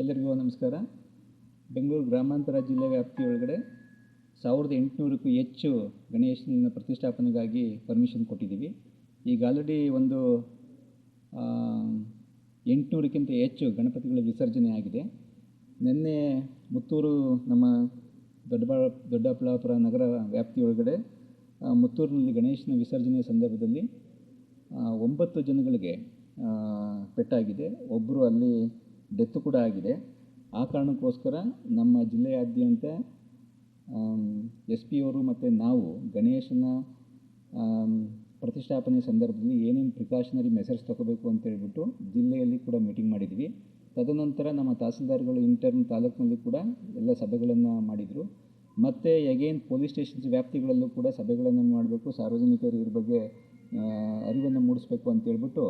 ಎಲ್ಲರಿಗೂ ನಮಸ್ಕಾರ. ಬೆಂಗಳೂರು ಗ್ರಾಮಾಂತರ ಜಿಲ್ಲೆ ವ್ಯಾಪ್ತಿಯೊಳಗಡೆ ಸಾವಿರದ ಎಂಟುನೂರಕ್ಕೂ ಹೆಚ್ಚು ಗಣೇಶನ ಪ್ರತಿಷ್ಠಾಪನೆಗಾಗಿ ಪರ್ಮಿಷನ್ ಕೊಟ್ಟಿದ್ದೀವಿ. ಈಗ ಆಲ್ರೆಡಿ ಒಂದು ಎಂಟುನೂರಕ್ಕಿಂತ ಹೆಚ್ಚು ಗಣಪತಿಗಳ ವಿಸರ್ಜನೆ ಆಗಿದೆ. ನಿನ್ನೆ ಮುತ್ತೂರು ನಮ್ಮ ದೊಡ್ಡಬಳ ದೊಡ್ಡಬಳ್ಳಾಪುರ ನಗರ ವ್ಯಾಪ್ತಿಯೊಳಗಡೆ ಮುತ್ತೂರಿನಲ್ಲಿ ಗಣೇಶನ ವಿಸರ್ಜನೆ ಸಂದರ್ಭದಲ್ಲಿ ಒಂಬತ್ತು ಜನಗಳಿಗೆ ಪೆಟ್ಟಾಗಿದೆ. ಒಬ್ಬರು ಅಲ್ಲಿ ಡೆತ್ ಕೂಡ ಆಗಿದೆ. ಆ ಕಾರಣಕ್ಕೋಸ್ಕರ ನಮ್ಮ ಜಿಲ್ಲೆಯಾದ್ಯಂತ ಎಸ್ ಪಿ ಅವರು ಮತ್ತು ನಾವು ಗಣೇಶನ ಪ್ರತಿಷ್ಠಾಪನೆ ಸಂದರ್ಭದಲ್ಲಿ ಏನೇನು ಪ್ರಿಕಾಷನರಿ ಮೆಸೇಜ್ ತಗೋಬೇಕು ಅಂತ ಹೇಳ್ಬಿಟ್ಟು ಜಿಲ್ಲೆಯಲ್ಲಿ ಕೂಡ ಮೀಟಿಂಗ್ ಮಾಡಿದ್ವಿ. ತದನಂತರ ನಮ್ಮ ತಹಸೀಲ್ದಾರ್ಗಳು ಇಂಟರ್ನ್ ತಾಲೂಕಿನಲ್ಲಿ ಕೂಡ ಎಲ್ಲ ಸಭೆಗಳನ್ನು ಮಾಡಿದರು. ಮತ್ತು ಎಗೇನ್ ಪೊಲೀಸ್ ಸ್ಟೇಷನ್ಸ್ ವ್ಯಾಪ್ತಿಗಳಲ್ಲೂ ಕೂಡ ಸಭೆಗಳನ್ನು ಮಾಡಬೇಕು, ಸಾರ್ವಜನಿಕರು ಇದ್ರ ಬಗ್ಗೆ ಅರಿವನ್ನು ಮೂಡಿಸ್ಬೇಕು ಅಂತೇಳ್ಬಿಟ್ಟು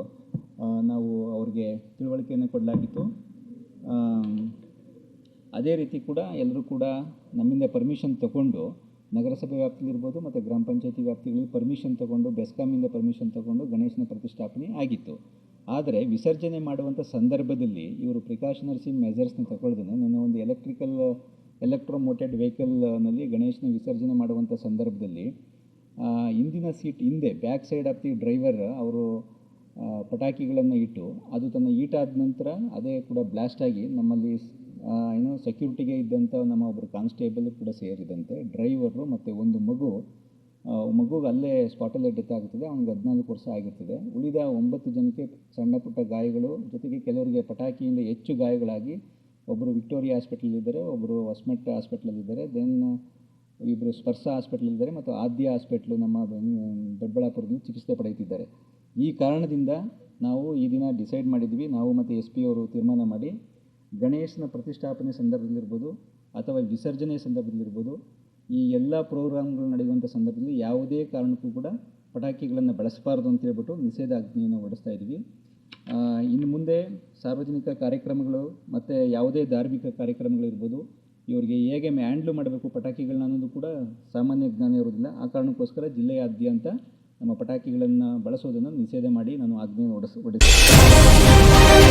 ನಾವು ಅವ್ರಿಗೆ ತಿಳುವಳಿಕೆಯನ್ನು ಕೊಡಲಾಗಿತ್ತು. ಅದೇ ರೀತಿ ಕೂಡ ಎಲ್ಲರೂ ಕೂಡ ನಮ್ಮಿಂದ ಪರ್ಮಿಷನ್ ತಗೊಂಡು ನಗರಸಭೆ ವ್ಯಾಪ್ತಿಲಿರ್ಬೋದು ಮತ್ತು ಗ್ರಾಮ ಪಂಚಾಯತಿ ವ್ಯಾಪ್ತಿಗಳಲ್ಲಿ ಪರ್ಮಿಷನ್ ತಗೊಂಡು ಬೆಸ್ಕಾಮಿಂದ ಪರ್ಮಿಷನ್ ತಗೊಂಡು ಗಣೇಶನ ಪ್ರತಿಷ್ಠಾಪನೆ ಆಗಿತ್ತು. ಆದರೆ ವಿಸರ್ಜನೆ ಮಾಡುವಂಥ ಸಂದರ್ಭದಲ್ಲಿ ಇವರು ಪ್ರಿಕಾಷನರ್ಸಿ ಮೆಜರ್ಸ್ನ ತಗೊಳ್ದೇನೆ. ನನ್ನ ಒಂದು ಎಲೆಕ್ಟ್ರಿಕಲ್ ಎಲೆಕ್ಟ್ರೋಮೋಟೆಡ್ ವೆಹಿಕಲ್ನಲ್ಲಿ ಗಣೇಶನ ವಿಸರ್ಜನೆ ಮಾಡುವಂಥ ಸಂದರ್ಭದಲ್ಲಿ ಆ, ಹಿಂದಿನ ಸೀಟ್ ಹಿಂದೆ back side of the driver ಅವರು ಪಟಾಕಿಗಳನ್ನು ಇಟ್ಟು ಅದು ತನ್ನ ಈಟಾದ ನಂತರ ಅದೇ ಕೂಡ ಬ್ಲಾಸ್ಟ್ ಆಗಿ ನಮ್ಮಲ್ಲಿ ಏನು ಸೆಕ್ಯೂರಿಟಿಗೆ ಇದ್ದಂಥ ನಮ್ಮ ಒಬ್ಬರು ಕಾನ್ಸ್ಟೇಬಲ್ ಕೂಡ ಸೇರಿದಂತೆ ಡ್ರೈವರು ಮತ್ತು ಒಂದು ಮಗು ಮಗುಗೆ ಅಲ್ಲೇ ಸ್ಪಾಟಲ್ಲೇ ಡೆತ್ ಆಗುತ್ತದೆ ಅವ್ನಿಗೆ ಹದಿನಾಲ್ಕು ವರ್ಷ ಆಗಿರ್ತದೆ. ಉಳಿದ ಒಂಬತ್ತು ಜನಕ್ಕೆ ಸಣ್ಣ ಪುಟ್ಟ ಗಾಯಗಳು, ಜೊತೆಗೆ ಕೆಲವರಿಗೆ ಪಟಾಕಿಯಿಂದ ಹೆಚ್ಚು ಗಾಯಗಳಾಗಿ ಒಬ್ಬರು ವಿಕ್ಟೋರಿಯಾ ಹಾಸ್ಪಿಟ್ಲಲ್ಲಿದ್ದಾರೆ ಒಬ್ಬರು ಹೊಸ್ಮೆಟ್ ಹಾಸ್ಪಿಟ್ಲಲ್ಲಿದ್ದಾರೆ ದೆನ್ ಇಬ್ಬರು ಸ್ಪರ್ಶ ಹಾಸ್ಪಿಟ್ಲಲ್ಲಿದ್ದಾರೆ ಮತ್ತು ಆದ್ಯ ಹಾಸ್ಪಿಟ್ಲು ನಮ್ಮ ದೊಡ್ಡಬಳ್ಳಾಪುರದಲ್ಲಿ ಚಿಕಿತ್ಸೆ ಪಡೆಯುತ್ತಿದ್ದಾರೆ. ಈ ಕಾರಣದಿಂದ ನಾವು ಈ ದಿನ ಡಿಸೈಡ್ ಮಾಡಿದ್ವಿ, ನಾವು ಮತ್ತು ಎಸ್ ಪಿ ಅವರು ತೀರ್ಮಾನ ಮಾಡಿ, ಗಣೇಶನ ಪ್ರತಿಷ್ಠಾಪನೆ ಸಂದರ್ಭದಲ್ಲಿರ್ಬೋದು ಅಥವಾ ವಿಸರ್ಜನೆ ಸಂದರ್ಭದಲ್ಲಿರ್ಬೋದು, ಈ ಎಲ್ಲ ಪ್ರೋಗ್ರಾಮ್ಗಳು ನಡೆಯುವಂಥ ಸಂದರ್ಭದಲ್ಲಿ ಯಾವುದೇ ಕಾರಣಕ್ಕೂ ಕೂಡ ಪಟಾಕಿಗಳನ್ನು ಬಳಸಬಾರ್ದು ಅಂತ ಹೇಳ್ಬಿಟ್ಟು ನಿಷೇಧಾಜ್ಞೆಯನ್ನು ಹೊರಡಿಸ್ತಾ ಇದ್ವಿ. ಇನ್ನು ಮುಂದೆ ಸಾರ್ವಜನಿಕ ಕಾರ್ಯಕ್ರಮಗಳು ಮತ್ತು ಯಾವುದೇ ಧಾರ್ಮಿಕ ಕಾರ್ಯಕ್ರಮಗಳಿರ್ಬೋದು ಇವರಿಗೆ ಹೇಗೆ ಮ್ಯಾಂಡ್ಲು ಮಾಡಬೇಕು ಪಟಾಕಿಗಳನ್ನ ಅನ್ನೋದು ಕೂಡ ಸಾಮಾನ್ಯ ಜ್ಞಾನ ಇರೋದಿಲ್ಲ. ಆ ಕಾರಣಕ್ಕೋಸ್ಕರ ಜಿಲ್ಲೆಯಾದ್ಯಂತ ನಮ್ಮ ಪಟಾಕಿಗಳನ್ನು ಬಳಸೋದನ್ನು ನಿಷೇಧ ಮಾಡಿ ನಾನು ಆಜ್ಞೆಯನ್ನು ಹೊರಡಿಸ್ ಹೊರಡಿಸ್ತೀನಿ